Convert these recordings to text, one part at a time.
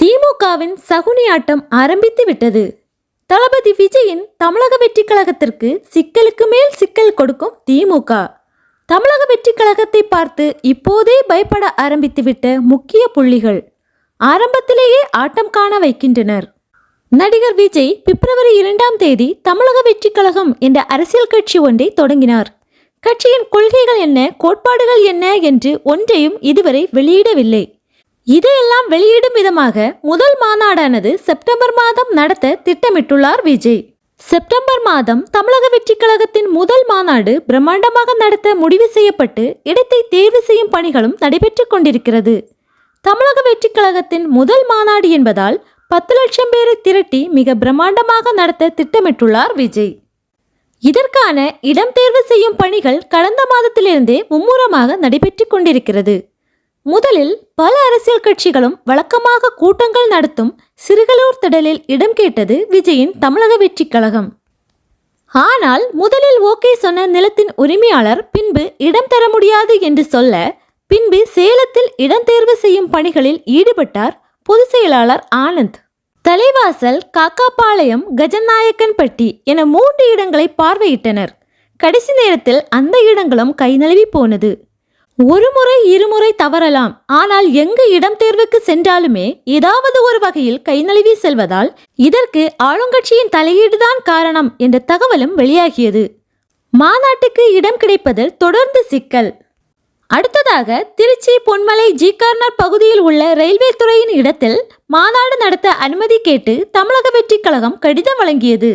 திமுகவின் சகுனி ஆட்டம் ஆரம்பித்து விட்டது. தளபதி விஜயின் தமிழக வெற்றி கழகத்திற்கு சிக்கலுக்கு மேல் சிக்கல் கொடுக்கும் திமுக. தமிழக வெற்றி கழகத்தை பார்த்து இப்போதே பயப்பட ஆரம்பித்துவிட்ட முக்கிய புள்ளிகள் ஆரம்பத்திலேயே ஆட்டம் காண வைக்கின்றனர். நடிகர் விஜய் பிப்ரவரி இரண்டாம் தேதி தமிழக வெற்றி கழகம் என்ற அரசியல் கட்சி ஒன்றை தொடங்கினார். கட்சியின் கொள்கைகள் என்ன கோட்பாடுகள் என்ன என்று ஒன்றையும் இதுவரை வெளியிடவில்லை. இதையெல்லாம் வெளியிடும் விதமாக முதல் மாநாடானது செப்டம்பர் மாதம் நடத்த திட்டமிட்டுள்ளார் விஜய். செப்டம்பர் மாதம் தமிழக வெற்றிக் கழகத்தின் முதல் மாநாடு பிரம்மாண்டமாக நடத்த முடிவு செய்யப்பட்டு இடத்தை தேர்வு செய்யும் பணிகளும் நடைபெற்றுக் கொண்டிருக்கிறது. தமிழக வெற்றிக் கழகத்தின் முதல் மாநாடு என்பதால் பத்து லட்சம் பேரை திரட்டி மிக பிரம்மாண்டமாக நடத்த திட்டமிட்டுள்ளார் விஜய். இதற்கான இடம் தேர்வு செய்யும் பணிகள் கடந்த மாதத்திலிருந்தே மும்முரமாக நடைபெற்றுக் கொண்டிருக்கிறது. முதலில் பல அரசியல் கட்சிகளும் வழக்கமாக கூட்டங்கள் நடத்தும் சிறுகளூர் திடலில் இடம் கேட்டது விஜயின் தமிழக வெற்றிக் கழகம். ஆனால் முதலில் ஓகே சொன்ன நிலத்தின் உரிமையாளர் பின்பு இடம் தர முடியாது என்று சொல்ல பின்பு சேலத்தில் இடம் தேர்வு செய்யும் பணிகளில் ஈடுபட்டார் பொதுச் செயலாளர் ஆனந்த். தலைவாசல் காக்காபாளையம் கஜநாயக்கன்பட்டி என மூன்று இடங்களை பார்வையிட்டனர். கடைசி நேரத்தில் அந்த இடங்களும் கைநழுவி போனது. ஒரு முறை இருமுறை தவறலாம். ஆனால் எங்கு இடம் தேர்வுக்கு சென்றாலுமே ஏதாவது ஒரு வகையில் கை நழுவி செல்வதால் இதற்கு ஆளுங்கட்சியின் தலையீடுதான் காரணம் என்ற தகவலும் வெளியாகியது. மாநாட்டுக்கு இடம் கிடைப்பதில் தொடர்ந்து சிக்கல். அடுத்ததாக திருச்சி பொன்மலை ஜி கார்னர் பகுதியில் உள்ள ரயில்வே துறையின் இடத்தில் மாநாடு நடத்த அனுமதி கேட்டு தமிழக வெற்றிக் கழகம் கடிதம் வழங்கியது.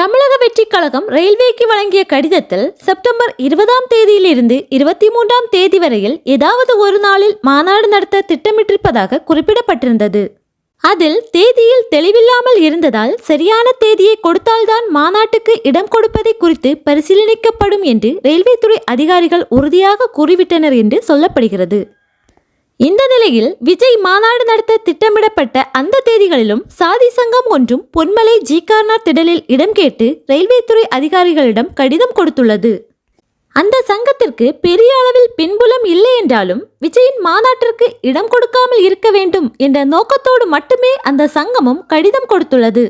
தமிழக வெற்றி கழகம் ரயில்வேக்கு வழங்கிய கடிதத்தில் செப்டம்பர் இருபதாம் தேதியிலிருந்து இருபத்தி மூன்றாம் தேதி வரையில் ஏதாவது ஒரு நாளில் மாநாடு நடத்த திட்டமிட்டிருப்பதாக குறிப்பிடப்பட்டிருந்தது. அதில் தேதியில் தெளிவில்லாமல் இருந்ததால் சரியான தேதியை கொடுத்தால்தான் மாநாட்டுக்கு இடம் கொடுப்பதை குறித்து பரிசீலனிக்கப்படும் என்று ரயில்வே துறை அதிகாரிகள் உறுதியாக கூறிவிட்டனர் என்று சொல்லப்படுகிறது. இந்த நிலையில் விஜய் மாநாடு நடத்த திட்டமிடப்பட்ட அந்த தேதிகளிலும் சாதி சங்கம் ஒன்றும் பொன்மலை ஜி கார்னார் திடலில் இடம் கேட்டு ரயில்வே துறை அதிகாரிகளிடம் கடிதம் கொடுத்துள்ளது. அந்த சங்கத்திற்கு பெரிய அளவில் பின்புலம் இல்லை என்றாலும் விஜயின் மாநாட்டிற்கு இடம் கொடுக்காமல் இருக்க வேண்டும் என்ற நோக்கத்தோடு மட்டுமே அந்த சங்கமும் கடிதம் கொடுத்துள்ளது.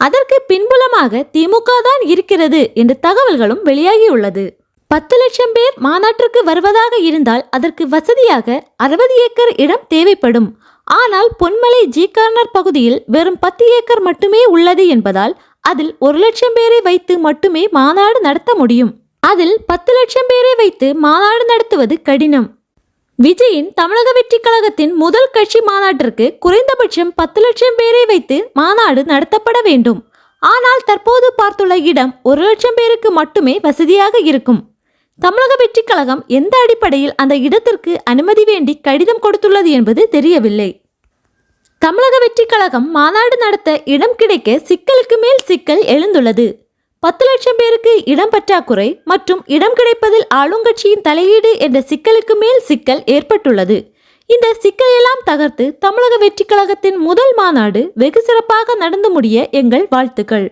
அதற்கு பின்புலமாக திமுக தான் இருக்கிறது என்ற தகவல்களும் வெளியாகியுள்ளது. பத்து லட்சம் பேர் மாநாட்டிற்கு வருவதாக இருந்தால் அதற்கு வசதியாக அறுபது ஏக்கர் இடம் தேவைப்படும். ஆனால் பொன்மலை ஜி கார்னர் பகுதியில் வெறும் பத்து ஏக்கர் மட்டுமே உள்ளது என்பதால் அதில் ஒரு லட்சம் பேரை வைத்து மட்டுமே மாநாடு நடத்த முடியும். அதில் பத்து லட்சம் பேரை வைத்து மாநாடு நடத்துவது கடினம். விஜயின் தமிழக வெற்றி கழகத்தின் முதல் கட்சி மாநாட்டிற்கு குறைந்தபட்சம் பத்து லட்சம் பேரை வைத்து மாநாடு நடத்தப்பட வேண்டும். ஆனால் தற்போது பார்த்துள்ள இடம் ஒரு லட்சம் பேருக்கு மட்டுமே வசதியாக இருக்கும். தமிழக வெற்றி கழகம் எந்த அடிப்படையில் அந்த இடத்திற்கு அனுமதி வேண்டி கடிதம் கொடுத்துள்ளது என்பது தெரியவில்லை. தமிழக வெற்றி கழகம் மாநாடு நடத்த இடம் கிடைக்க சிக்கலுக்கு மேல் சிக்கல் எழுந்துள்ளது. பத்து லட்சம் பேருக்கு இடம் பற்றாக்குறை மற்றும் இடம் கிடைப்பதில் ஆளுங்கட்சியின் தலையீடு என்ற சிக்கலுக்கு மேல் சிக்கல் ஏற்பட்டுள்ளது. இந்த சிக்கலையெல்லாம் தகர்த்து தமிழக வெற்றி கழகத்தின் முதல் மாநாடு வெகு சிறப்பாக நடந்து முடிய எங்கள் வாழ்த்துக்கள்.